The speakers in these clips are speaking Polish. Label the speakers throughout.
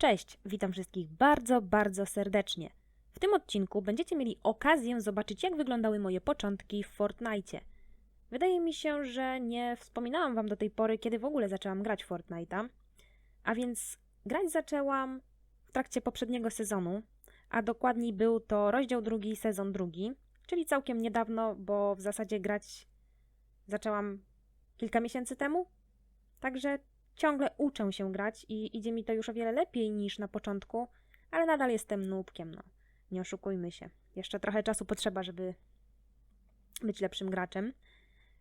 Speaker 1: Cześć, witam wszystkich bardzo, bardzo serdecznie. W tym odcinku będziecie mieli okazję zobaczyć, jak wyglądały moje początki w Fortnite. Wydaje mi się, że nie wspominałam Wam do tej pory, kiedy w ogóle zaczęłam grać Fortnite'a. A więc grać zaczęłam w trakcie poprzedniego sezonu, a dokładniej był to rozdział drugi, sezon drugi, czyli całkiem niedawno, bo w zasadzie grać zaczęłam kilka miesięcy temu. Także ciągle uczę się grać i idzie mi to już o wiele lepiej niż na początku, ale nadal jestem nubkiem, no. Nie oszukujmy się. Jeszcze trochę czasu potrzeba, żeby być lepszym graczem.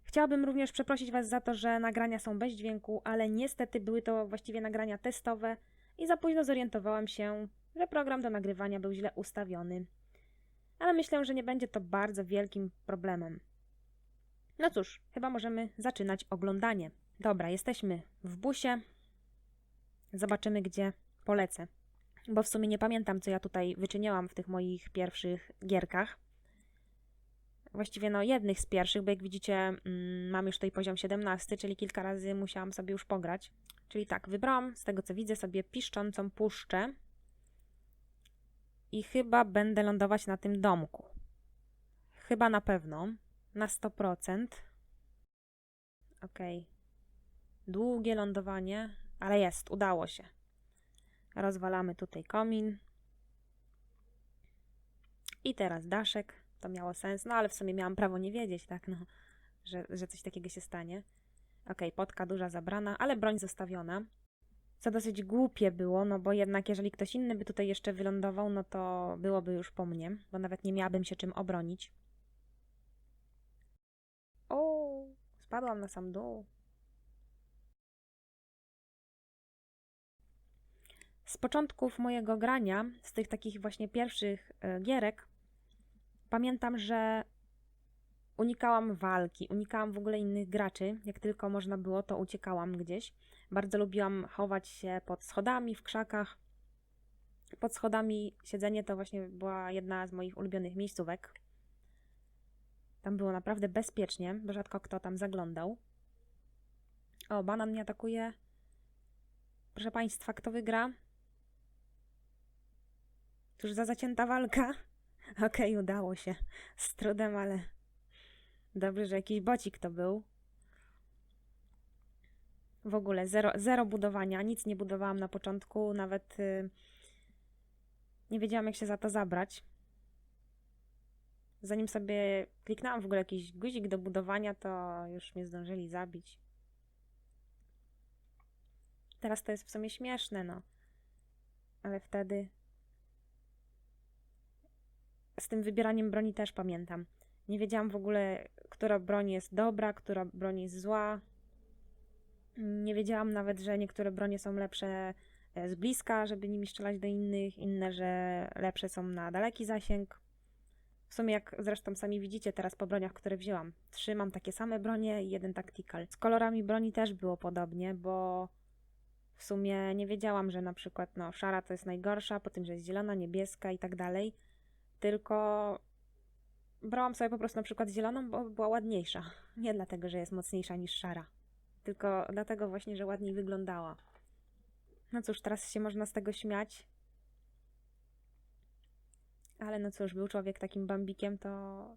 Speaker 1: Chciałabym również przeprosić Was za to, że nagrania są bez dźwięku, ale niestety były to właściwie nagrania testowe i za późno zorientowałam się, że program do nagrywania był źle ustawiony. Ale myślę, że nie będzie to bardzo wielkim problemem. No cóż, chyba możemy zaczynać oglądanie. Dobra, jesteśmy w busie. Zobaczymy, gdzie polecę. Bo w sumie nie pamiętam, co ja tutaj wyczyniałam w tych moich pierwszych gierkach. Właściwie no jednych z pierwszych, bo jak widzicie, mm, mam już tutaj poziom 17, czyli kilka razy musiałam sobie już pograć. Czyli tak, wybrałam z tego co widzę sobie piszczącą puszczę. I chyba będę lądować na tym domku. Chyba na pewno. Na 100%. Okej. Długie lądowanie, ale jest, udało się. Rozwalamy tutaj komin. I teraz daszek. To miało sens, no ale w sumie miałam prawo nie wiedzieć, tak, no, że, że coś takiego się stanie. Okej, potka duża zabrana, ale broń zostawiona. Co dosyć głupie było, no bo jednak jeżeli ktoś inny by tutaj jeszcze wylądował, no to byłoby już po mnie, bo nawet nie miałabym się czym obronić. O, spadłam na sam dół. Z początków mojego grania, z tych takich właśnie pierwszych e, gierek, pamiętam, że unikałam walki, unikałam w ogóle innych graczy. Jak tylko można było, to uciekałam gdzieś. Bardzo lubiłam chować się pod schodami, w krzakach. Pod schodami siedzenie to właśnie była jedna z moich ulubionych miejscówek. Tam było naprawdę bezpiecznie, bo rzadko kto tam zaglądał. O, banan mnie atakuje. Proszę Państwa, kto wygra? Cóż za zacięta walka. Okej, udało się. Z trudem, ale dobrze, że jakiś bocik to był. W ogóle zero, zero budowania, nic nie budowałam na początku, nawet y, nie wiedziałam, jak się za to zabrać. Zanim sobie kliknęłam w ogóle jakiś guzik do budowania, to już mnie zdążyli zabić. Teraz to jest w sumie śmieszne, no. Ale wtedy z tym wybieraniem broni też pamiętam. Nie wiedziałam w ogóle, która broń jest dobra, która broń jest zła. Nie wiedziałam nawet, że niektóre bronie są lepsze e, z bliska, żeby nimi strzelać do innych, inne, że lepsze są na daleki zasięg. W sumie, jak zresztą sami widzicie teraz po broniach, które wzięłam. Trzy mam takie same bronie i jeden tactical. Z kolorami broni też było podobnie, bo w sumie nie wiedziałam, że na przykład no, szara to jest najgorsza, po tym, że jest zielona, niebieska i tak dalej. Tylko brałam sobie po prostu na przykład zieloną, bo była ładniejsza. Nie dlatego, że jest mocniejsza niż szara, tylko dlatego właśnie, że ładniej wyglądała. No cóż, teraz się można z tego śmiać. Ale no cóż, był człowiek takim bambikiem, to,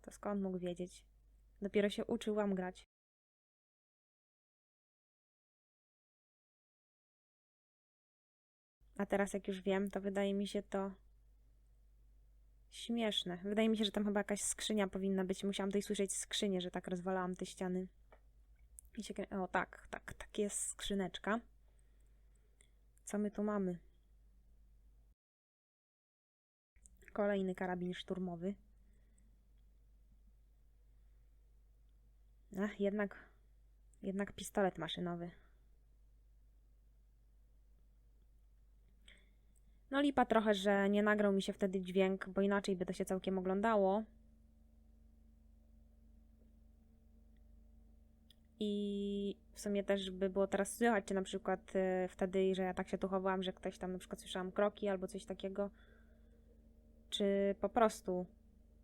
Speaker 1: to skąd mógł wiedzieć? Dopiero się uczyłam grać. A teraz jak już wiem, to wydaje mi się to śmieszne. Wydaje mi się, że tam chyba jakaś skrzynia powinna być. Musiałam tutaj słyszeć skrzynię, że tak rozwalałam te ściany. I się... O, tak, tak, tak jest skrzyneczka. Co my tu mamy? Kolejny karabin szturmowy. Ach, jednak, jednak pistolet maszynowy. No lipa trochę, że nie nagrał mi się wtedy dźwięk, bo inaczej by to się całkiem oglądało. I w sumie też by było teraz słychać, czy na przykład y, wtedy, że ja tak się tu chowałam, że ktoś tam na przykład słyszałam kroki albo coś takiego, czy po prostu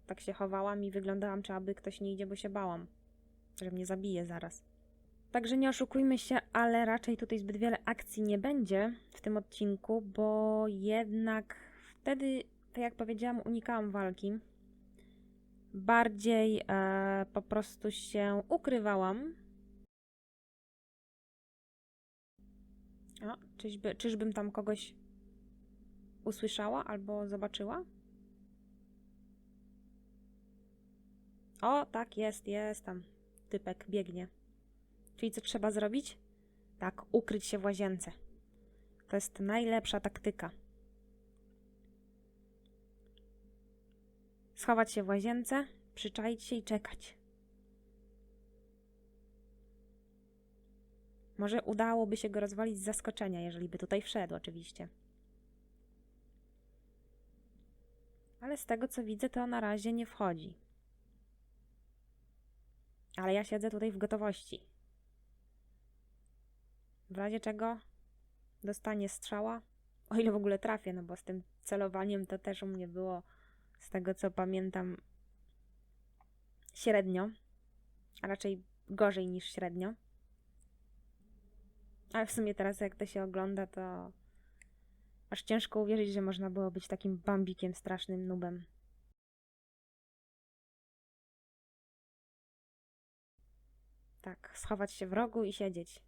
Speaker 1: tak się chowałam i wyglądałam, czy aby ktoś nie idzie, bo się bałam, że mnie zabije zaraz. Także nie oszukujmy się, ale raczej tutaj zbyt wiele akcji nie będzie w tym odcinku, bo jednak wtedy, tak jak powiedziałam, unikałam walki. Bardziej e, po prostu się ukrywałam. O, czyżby, czyżbym tam kogoś usłyszała albo zobaczyła? O, tak, jest, jest tam. Typek biegnie. Czyli co trzeba zrobić? Tak, ukryć się w łazience. To jest najlepsza taktyka. Schować się w łazience, przyczaić się i czekać. Może udałoby się go rozwalić z zaskoczenia, jeżeli by tutaj wszedł, oczywiście. Ale z tego co widzę, to na razie nie wchodzi. Ale ja siedzę tutaj w gotowości. W razie czego dostanie strzała, o ile w ogóle trafię, no bo z tym celowaniem to też u mnie było, z tego co pamiętam, średnio, a raczej gorzej niż średnio. Ale w sumie teraz jak to się ogląda, to aż ciężko uwierzyć, że można było być takim bambikiem, strasznym nubem. Tak, schować się w rogu i siedzieć.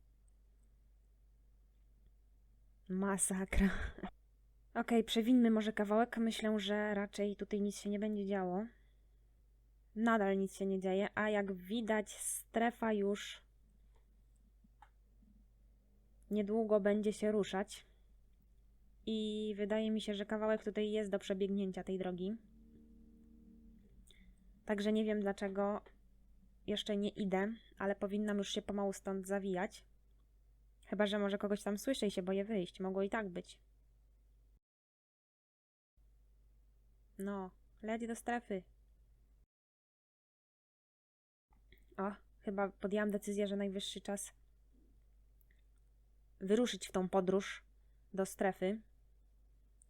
Speaker 1: Masakra. Okej, przewinmy może kawałek. Myślę, że raczej tutaj nic się nie będzie działo. Nadal nic się nie dzieje, a jak widać, strefa już niedługo będzie się ruszać. I wydaje mi się, że kawałek tutaj jest do przebiegnięcia tej drogi. Także nie wiem dlaczego jeszcze nie idę, ale powinnam już się pomału stąd zawijać. Chyba, że może kogoś tam słyszę i się boję wyjść. Mogło i tak być. No, leć do strefy. O, chyba podjęłam decyzję, że najwyższy czas wyruszyć w tą podróż do strefy.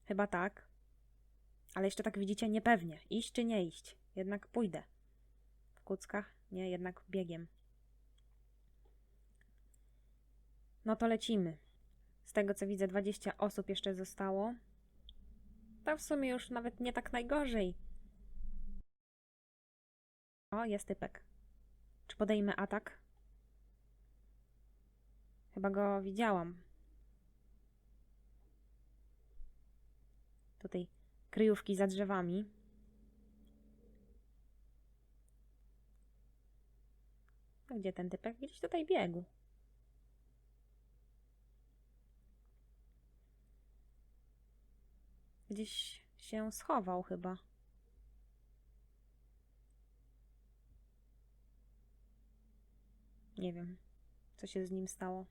Speaker 1: Chyba tak. Ale jeszcze tak widzicie, niepewnie. Iść czy nie iść. Jednak pójdę. W kuckach? Nie, jednak biegiem. No to lecimy. Z tego co widzę, 20 osób jeszcze zostało. To w sumie już nawet nie tak najgorzej. O, jest typek. Czy podejmę atak? Chyba go widziałam. Tutaj kryjówki za drzewami. Gdzie ten typek? Gdzieś tutaj biegł. Gdzieś się schował chyba. Nie wiem, co się z nim stało.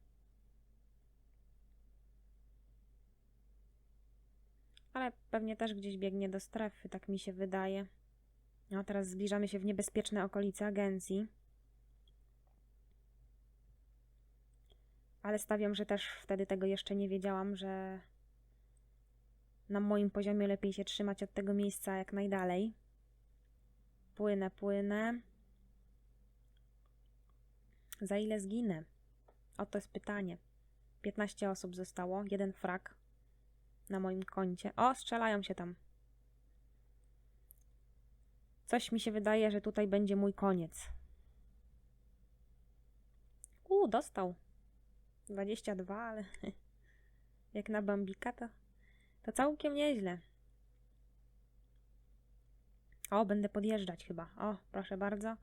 Speaker 1: Ale pewnie też gdzieś biegnie do strefy, tak mi się wydaje. No, teraz zbliżamy się w niebezpieczne okolice agencji. Ale stawiam, że też wtedy tego jeszcze nie wiedziałam, że na moim poziomie lepiej się trzymać od tego miejsca jak najdalej. Płynę, płynę. Za ile zginę? Oto jest pytanie. 15 osób zostało, jeden frak na moim koncie. O, strzelają się tam. Coś mi się wydaje, że tutaj będzie mój koniec. U, dostał. 22, ale jak na Bambika to, to całkiem nieźle. O, będę podjeżdżać chyba. O, proszę bardzo.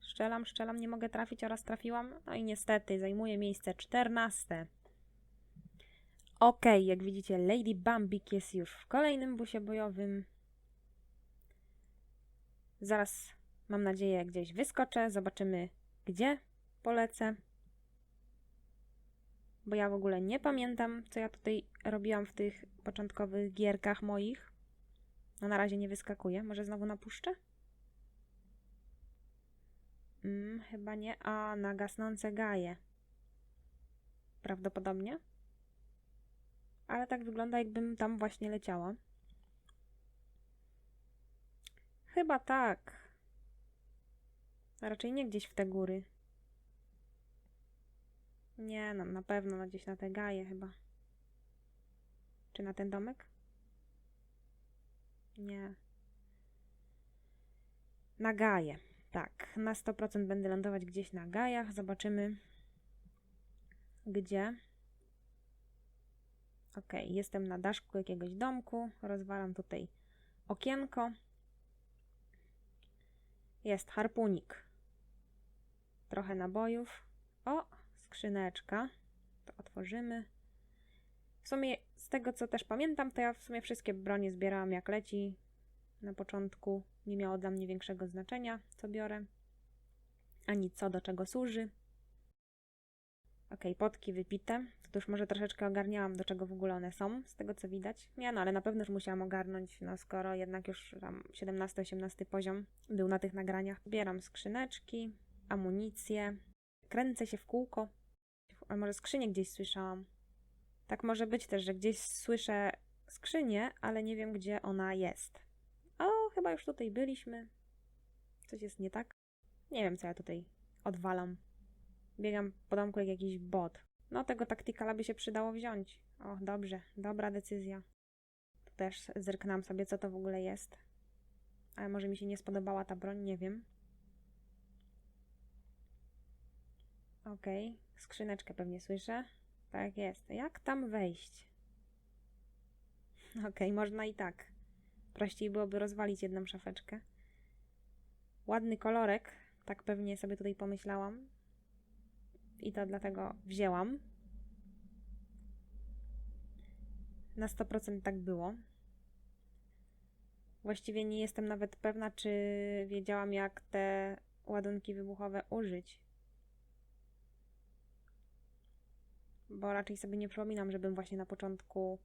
Speaker 1: Szczelam, szczelam, nie mogę trafić oraz trafiłam. No i niestety zajmuje miejsce 14. Ok, jak widzicie, Lady Bambik jest już w kolejnym busie bojowym. Zaraz, mam nadzieję, gdzieś wyskoczę. Zobaczymy, gdzie polecę. Bo ja w ogóle nie pamiętam, co ja tutaj robiłam w tych początkowych gierkach moich. No na razie nie wyskakuje. Może znowu napuszczę? Mm, chyba nie. A, na gasnące gaje. Prawdopodobnie. Ale tak wygląda, jakbym tam właśnie leciała. Chyba tak. Raczej nie gdzieś w te góry. Nie no, na pewno no, gdzieś na te gaje chyba. Czy na ten domek? Nie. Na gaje. Tak, na 100% będę lądować gdzieś na gajach. Zobaczymy, gdzie. Ok, jestem na daszku jakiegoś domku. Rozwalam tutaj okienko. Jest harpunik. Trochę nabojów. O, skrzyneczka. To otworzymy. W sumie, z tego co też pamiętam, to ja w sumie wszystkie bronie zbierałam jak leci. Na początku nie miało dla mnie większego znaczenia, co biorę, ani co do czego służy. Ok, potki wypite. To już może troszeczkę ogarniałam, do czego w ogóle one są, z tego co widać. Nie no, ale na pewno już musiałam ogarnąć, no skoro jednak już tam 17-18 poziom był na tych nagraniach. Zbieram skrzyneczki, amunicję, kręcę się w kółko. A może skrzynię gdzieś słyszałam? Tak może być też, że gdzieś słyszę skrzynię, ale nie wiem, gdzie ona jest. O, chyba już tutaj byliśmy. Coś jest nie tak? Nie wiem, co ja tutaj odwalam. Biegam po domku jak jakiś bot. No, tego taktykala by się przydało wziąć. O, dobrze, dobra decyzja. Tu też zerknęłam sobie, co to w ogóle jest. Ale może mi się nie spodobała ta broń, nie wiem. Okej, skrzyneczkę pewnie słyszę. Tak jest. Jak tam wejść? Okej, można i tak. Prościej byłoby rozwalić jedną szafeczkę. Ładny kolorek, tak pewnie sobie tutaj pomyślałam. I to dlatego wzięłam. Na 100% tak było. Właściwie nie jestem nawet pewna, czy wiedziałam, jak te ładunki wybuchowe użyć. Bo raczej sobie nie przypominam, żebym właśnie na początku,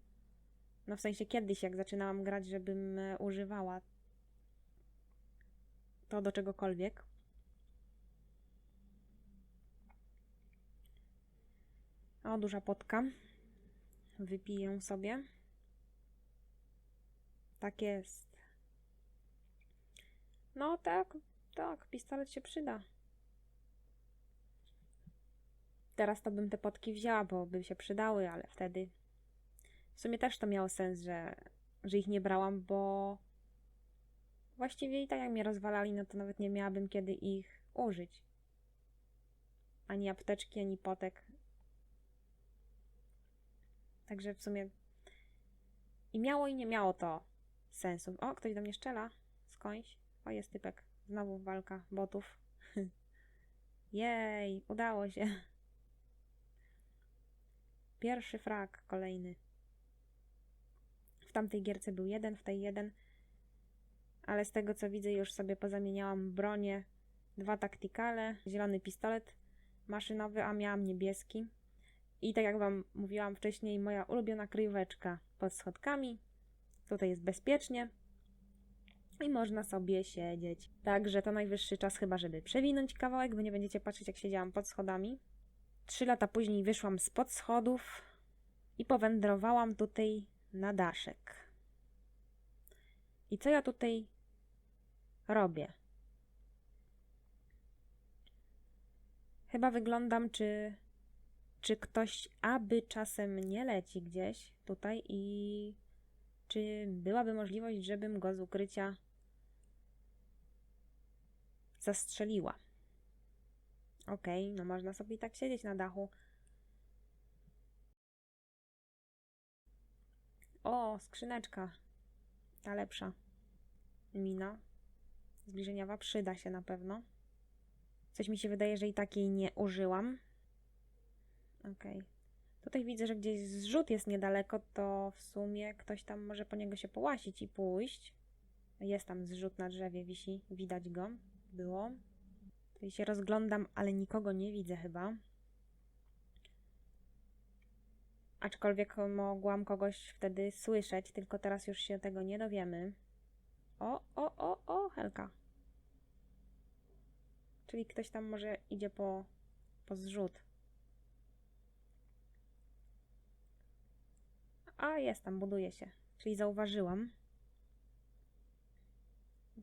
Speaker 1: no w sensie kiedyś, jak zaczynałam grać, żebym e, używała to do czegokolwiek. O, duża potka. Wypiję sobie. Tak jest. No tak, tak, pistolet się przyda. Teraz to bym te potki wzięła, bo by się przydały, ale wtedy w sumie też to miało sens, że, że ich nie brałam, bo właściwie i tak jak mnie rozwalali, no to nawet nie miałabym kiedy ich użyć. Ani apteczki, ani potek. Także w sumie i miało i nie miało to sensu. O, ktoś do mnie szczela. Skądś. O, jest typek. Znowu walka botów. Jej, udało się. Pierwszy frak, kolejny. W tamtej gierce był jeden, w tej jeden. Ale z tego co widzę, już sobie pozamieniałam bronię. Dwa taktykale, zielony pistolet maszynowy, a miałam niebieski. I tak jak Wam mówiłam wcześniej, moja ulubiona kryjóweczka pod schodkami. Tutaj jest bezpiecznie i można sobie siedzieć. Także to najwyższy czas chyba, żeby przewinąć kawałek. Wy nie będziecie patrzeć, jak siedziałam pod schodami. Trzy lata później wyszłam spod schodów i powędrowałam tutaj na daszek. I co ja tutaj robię? Chyba wyglądam, czy, czy ktoś aby czasem nie leci gdzieś tutaj i czy byłaby możliwość, żebym go z ukrycia zastrzeliła. Okej, okay, no można sobie tak siedzieć na dachu. O, skrzyneczka. Ta lepsza. Mina. Zbliżeniowa przyda się na pewno. Coś mi się wydaje, że i takiej nie użyłam. Okej. Okay. Tutaj widzę, że gdzieś zrzut jest niedaleko, to w sumie ktoś tam może po niego się połasić i pójść. Jest tam zrzut na drzewie, wisi, widać go. Było. Tutaj się rozglądam, ale nikogo nie widzę chyba. Aczkolwiek mogłam kogoś wtedy słyszeć, tylko teraz już się tego nie dowiemy. O, o, o, o, Helka. Czyli ktoś tam może idzie po, po zrzut. A, jest tam, buduje się. Czyli zauważyłam.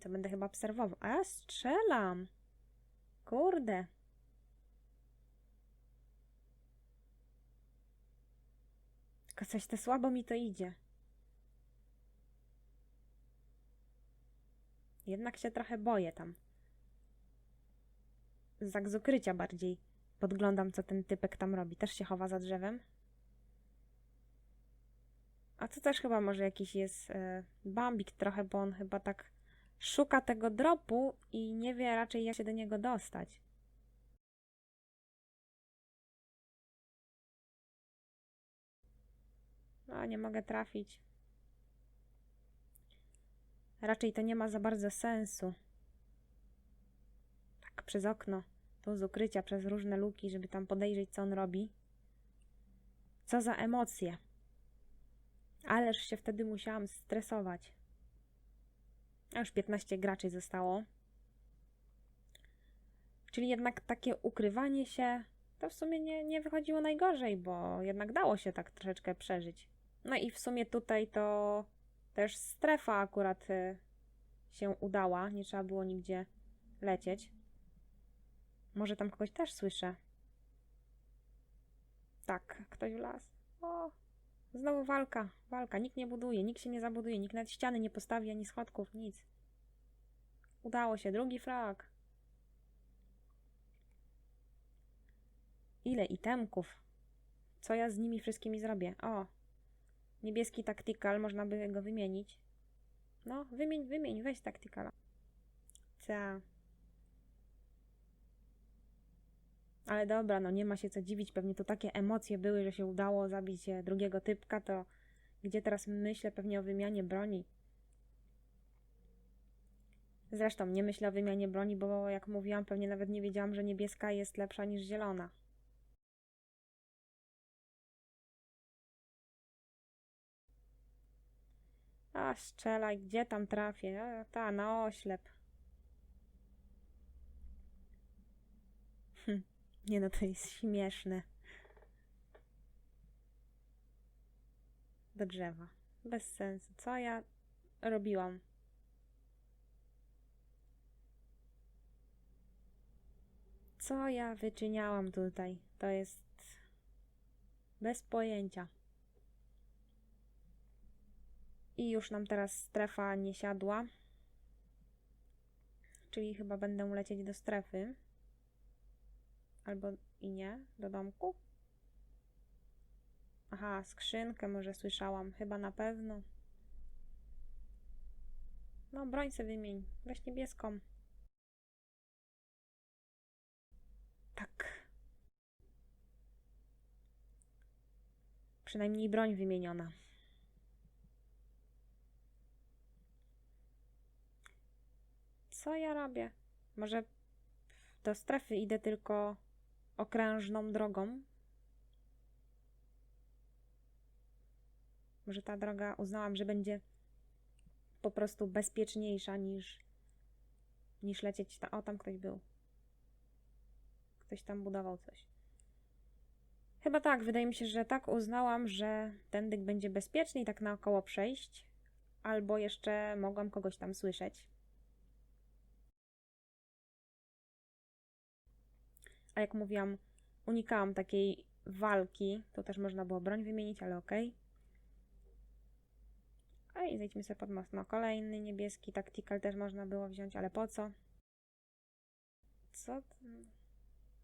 Speaker 1: To będę chyba obserwował. A, strzelam! Kurde. Tylko coś te słabo mi to idzie. Jednak się trochę boję tam. Tak z ukrycia bardziej. Podglądam, co ten typek tam robi. Też się chowa za drzewem. A to też chyba może jakiś jest e, bambik trochę, bo on chyba tak szuka tego dropu i nie wie raczej jak się do niego dostać. No, nie mogę trafić. Raczej to nie ma za bardzo sensu. Tak, przez okno. Tu z ukrycia, przez różne luki, żeby tam podejrzeć, co on robi. Co za emocje. Ależ się wtedy musiałam stresować. A już 15 graczy zostało. Czyli jednak takie ukrywanie się to w sumie nie, nie wychodziło najgorzej, bo jednak dało się tak troszeczkę przeżyć. No i w sumie tutaj to też strefa akurat y, się udała. Nie trzeba było nigdzie lecieć. Może tam kogoś też słyszę. Tak, ktoś w las. O, znowu walka, walka. Nikt nie buduje, nikt się nie zabuduje, nikt nawet ściany nie postawi, ani schodków, nic. Udało się, drugi flag. Ile itemków? Co ja z nimi wszystkimi zrobię? O, niebieski tactical, można by go wymienić. No, wymień, wymień, weź tacticala. Co? Ale dobra, no nie ma się co dziwić, pewnie to takie emocje były, że się udało zabić e, drugiego typka, to gdzie teraz myślę pewnie o wymianie broni. Zresztą nie myślę o wymianie broni, bo jak mówiłam, pewnie nawet nie wiedziałam, że niebieska jest lepsza niż zielona. A, strzelaj, gdzie tam trafię? Ta, na oślep. Hm, nie no, to jest śmieszne. Do drzewa. Bez sensu. Co ja robiłam? Co ja wyczyniałam tutaj? To jest bez pojęcia. I już nam teraz strefa nie siadła. Czyli chyba będę lecieć do strefy. Albo i nie, do domku. Aha, skrzynkę może słyszałam. Chyba na pewno. No, broń sobie wymień. Weź niebieską. Tak. Przynajmniej broń wymieniona. Co ja robię? Może do strefy idę tylko okrężną drogą? Może ta droga uznałam, że będzie po prostu bezpieczniejsza niż, niż lecieć. Ta... O, tam ktoś był. Ktoś tam budował coś. Chyba tak, wydaje mi się, że tak uznałam, że ten będzie bezpieczny i tak naokoło przejść. Albo jeszcze mogłam kogoś tam słyszeć. A jak mówiłam, unikałam takiej walki. To też można było broń wymienić, ale okej. A i zejdźmy sobie pod most. No, kolejny niebieski tactical też można było wziąć, ale po co? Co?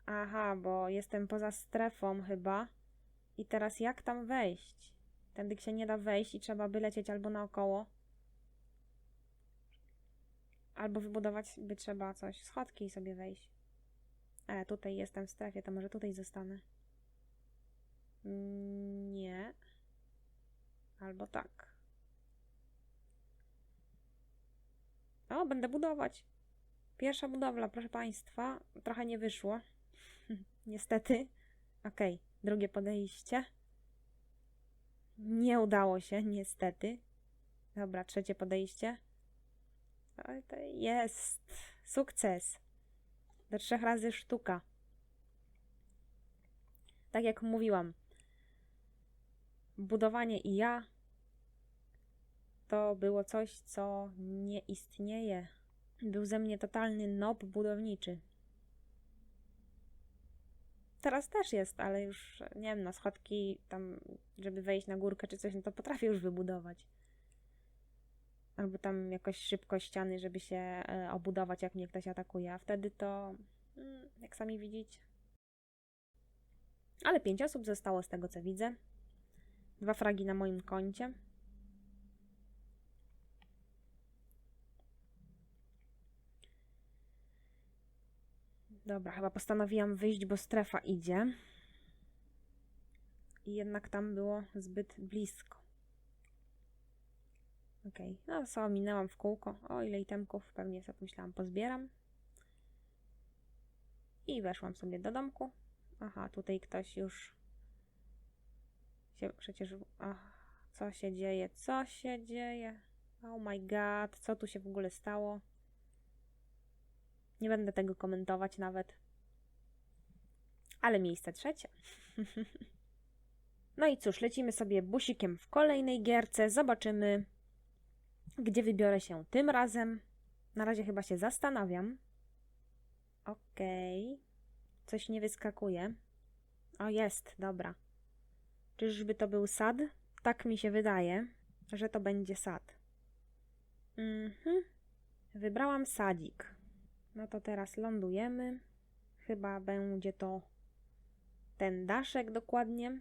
Speaker 1: Aha, bo jestem poza strefą chyba. I teraz jak tam wejść? Tędy się nie da wejść i trzeba by lecieć albo naokoło. Albo wybudować by trzeba coś. Schodki i sobie wejść. E, tutaj jestem w strefie, to może tutaj zostanę. Nie. Albo tak. O, będę budować. Pierwsza budowla, proszę Państwa. Trochę nie wyszło. Niestety. Okej, drugie podejście. Nie udało się, niestety. Dobra, trzecie podejście. Ale to jest sukces. Do trzech razy sztuka. Tak jak mówiłam, budowanie i ja to było coś, co nie istnieje. Był ze mnie totalny nob budowniczy. teraz też jest, ale już, nie wiem, na schodki tam, żeby wejść na górkę czy coś, no to potrafię już wybudować. Albo tam jakoś szybko ściany, żeby się e, obudować, jak mnie ktoś atakuje, a wtedy to, mm, jak sami widzicie. Ale pięć osób zostało z tego, co widzę. Dwa fragi na moim koncie. Dobra, chyba postanowiłam wyjść, bo strefa idzie. I jednak tam było zbyt blisko. Okej, no co, minęłam w kółko. O, ile itemków, pewnie sobie pomyślałam, pozbieram. I weszłam sobie do domku. Aha, tutaj ktoś już się przecież... Ach, co się dzieje? Co się dzieje? Oh my god, co tu się w ogóle stało? Nie będę tego komentować nawet. Ale miejsce trzecie. no i cóż, lecimy sobie busikiem w kolejnej gierce. Zobaczymy, gdzie wybiorę się tym razem. Na razie chyba się zastanawiam. Okej. Coś nie wyskakuje. O, jest, dobra. Czyżby to był sad? Tak mi się wydaje, że to będzie sad. Mhm. Wybrałam sadzik. No to teraz lądujemy. Chyba będzie to ten daszek dokładnie.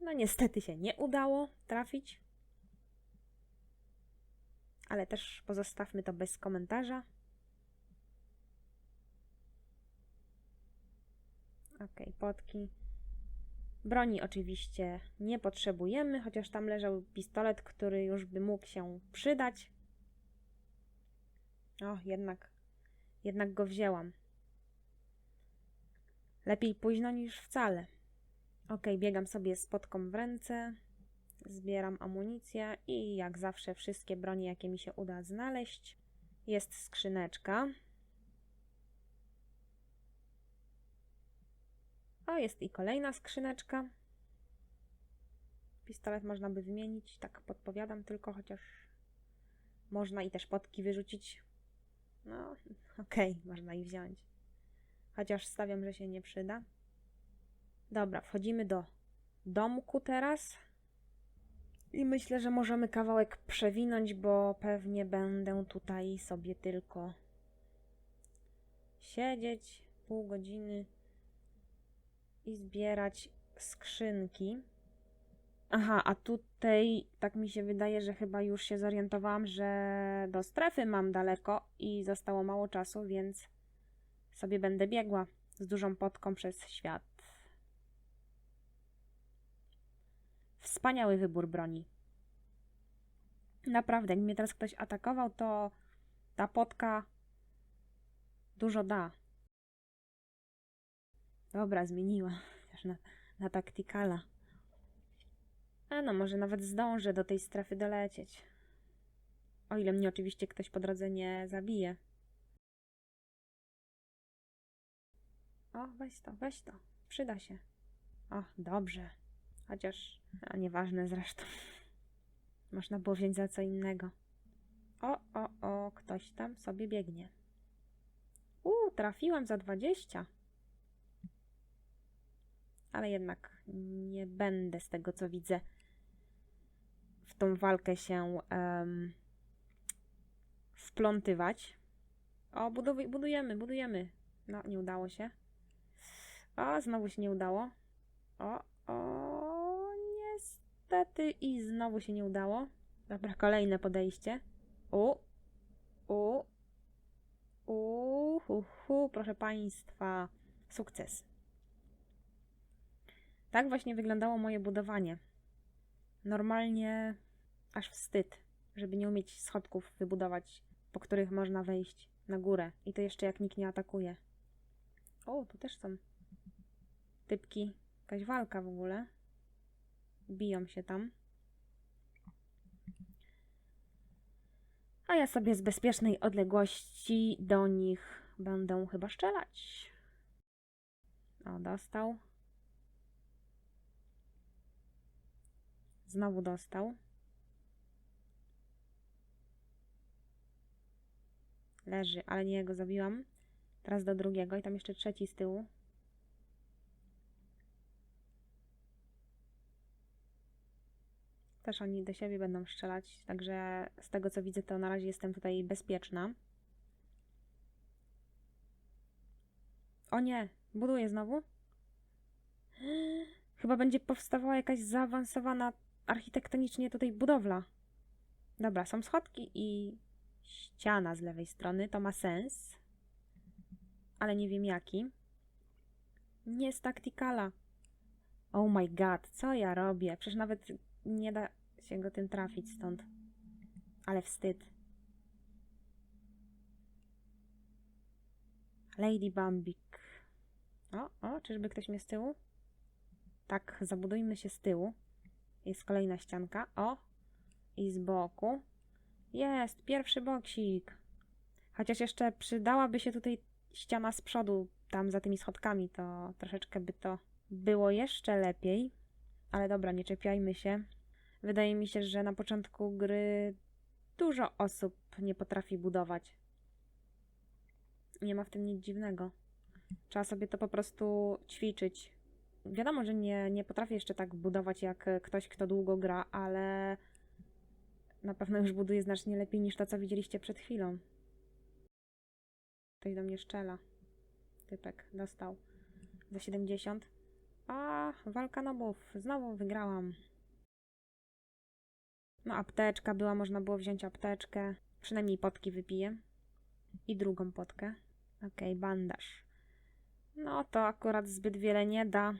Speaker 1: No niestety się nie udało trafić. Ale też pozostawmy to bez komentarza. Ok, potki. Broni oczywiście nie potrzebujemy, chociaż tam leżał pistolet, który już by mógł się przydać. O, jednak, jednak go wzięłam. Lepiej późno niż wcale. Ok, biegam sobie z potką w ręce, zbieram amunicję i jak zawsze wszystkie bronie, jakie mi się uda znaleźć. Jest skrzyneczka. O, jest i kolejna skrzyneczka. Pistolet można by wymienić, tak podpowiadam tylko, chociaż można i też potki wyrzucić. No, okej, okay, można i wziąć. Chociaż stawiam, że się nie przyda. Dobra, wchodzimy do domku teraz. I myślę, że możemy kawałek przewinąć, bo pewnie będę tutaj sobie tylko siedzieć pół godziny i zbierać skrzynki. Aha, a tutaj tak mi się wydaje, że chyba już się zorientowałam, że do strefy mam daleko i zostało mało czasu, więc sobie będę biegła z dużą potką przez świat. Wspaniały wybór broni. Naprawdę, jak mnie teraz ktoś atakował, to ta potka dużo da. Dobra, zmieniła. Też na, na taktykala. A no, może nawet zdążę do tej strefy dolecieć. O ile mnie oczywiście ktoś po drodze nie zabije. O, weź to, weź to. Przyda się. O, dobrze. Chociaż, a nieważne zresztą. Można było wziąć za co innego. O, o, o, ktoś tam sobie biegnie. U, trafiłam za 20. Ale jednak nie będę z tego co widzę w tą walkę się um, wplątywać. O, buduj, budujemy, budujemy. No, nie udało się. O, znowu się nie udało. O, o, niestety i znowu się nie udało. Dobra, kolejne podejście. U, u, u, hu, hu, proszę Państwa, sukces. Tak właśnie wyglądało moje budowanie. Normalnie aż wstyd, żeby nie umieć schodków wybudować, po których można wejść na górę. I to jeszcze jak nikt nie atakuje. O, tu też są typki. Jakaś walka w ogóle. Biją się tam. A ja sobie z bezpiecznej odległości do nich będę chyba strzelać. O, dostał. Znowu dostał. Leży, ale nie go zabiłam. Teraz do drugiego i tam jeszcze trzeci z tyłu. Też oni do siebie będą strzelać, także z tego co widzę, to na razie jestem tutaj bezpieczna. O nie, buduję znowu. Chyba będzie powstawała jakaś zaawansowana architektonicznie tutaj budowla. Dobra, są schodki i ściana z lewej strony, to ma sens. Ale nie wiem jaki. Nie z taktykala. Oh my god, co ja robię? Przecież nawet nie da się go tym trafić stąd. Ale wstyd. Lady Bambik. O, o, czyżby ktoś mnie z tyłu? Tak, zabudujmy się z tyłu. Jest kolejna ścianka. O! I z boku. Jest, pierwszy boksik. Chociaż jeszcze przydałaby się tutaj ściana z przodu, tam za tymi schodkami, to troszeczkę by to było jeszcze lepiej. Ale dobra, nie czepiajmy się. Wydaje mi się, że na początku gry dużo osób nie potrafi budować. Nie ma w tym nic dziwnego. Trzeba sobie to po prostu ćwiczyć. Wiadomo, że nie, nie potrafię jeszcze tak budować jak ktoś, kto długo gra, ale na pewno już buduję znacznie lepiej niż to, co widzieliście przed chwilą. Ktoś do mnie szczela. Typek dostał za 70. A, walka nobów. Znowu wygrałam. No, apteczka była, można było wziąć apteczkę. Przynajmniej potki wypiję. I drugą potkę. Okej, bandaż. No, to akurat zbyt wiele nie da.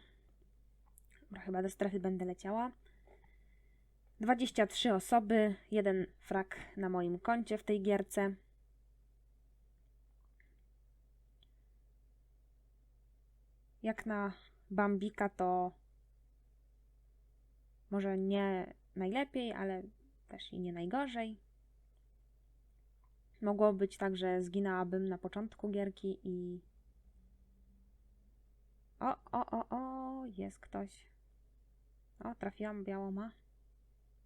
Speaker 1: Dobra, chyba do strefy będę leciała. 23 osoby, jeden frak na moim koncie w tej gierce. Jak na Bambika to może nie najlepiej, ale też i nie najgorzej. Mogło być tak, że zginęłabym na początku gierki i. O, o, o, o, jest ktoś. O, trafiłam, biało ma.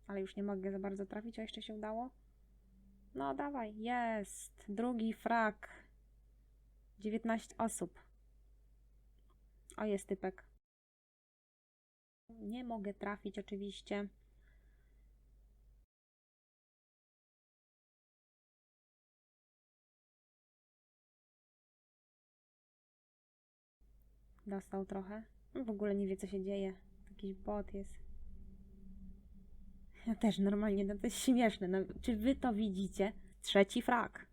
Speaker 1: Ale już nie mogę za bardzo trafić, a jeszcze się udało. No, dawaj, jest. Drugi frak. 19 osób. O, jest typek. Nie mogę trafić oczywiście. Dostał trochę. W ogóle nie wie, co się dzieje. Jakiś bot jest. Ja też normalnie, no to jest śmieszne. No, czy wy to widzicie? Trzeci frak.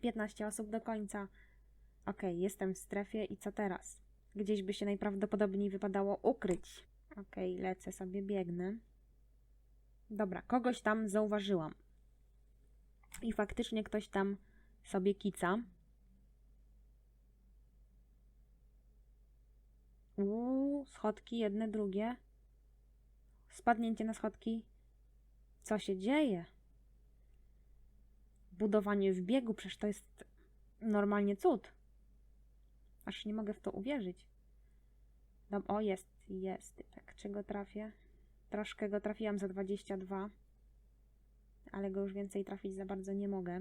Speaker 1: 15 osób do końca. Okej, jestem w strefie i co teraz? Gdzieś by się najprawdopodobniej wypadało ukryć. Okej, lecę sobie, biegnę. Dobra, kogoś tam zauważyłam. I faktycznie ktoś tam sobie kica. Uuu, schodki, jedne, drugie. Spadnięcie na schodki. Co się dzieje? Budowanie w biegu, przecież to jest normalnie cud. Aż nie mogę w to uwierzyć. Dom, o, jest, jest. Tak, czego trafię? Troszkę go trafiłam za 22, ale go już więcej trafić za bardzo nie mogę.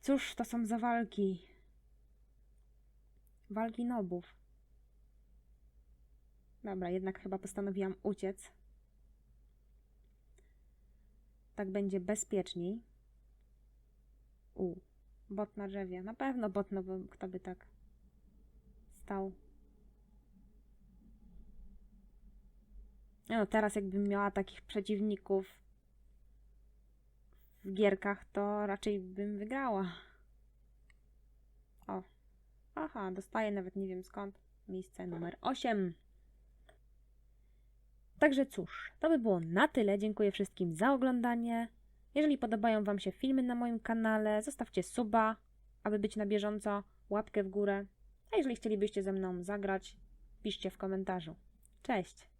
Speaker 1: Cóż to są za walki? Walki nobów. Dobra, jednak chyba postanowiłam uciec. Tak będzie bezpieczniej. U, bot na drzewie. Na pewno bot, no bo kto by tak stał. No, teraz jakbym miała takich przeciwników w gierkach, to raczej bym wygrała. O. Aha, dostaję nawet nie wiem skąd. Miejsce numer 8. Także cóż, to by było na tyle. Dziękuję wszystkim za oglądanie. Jeżeli podobają Wam się filmy na moim kanale, zostawcie suba, aby być na bieżąco, łapkę w górę. A jeżeli chcielibyście ze mną zagrać, piszcie w komentarzu. Cześć!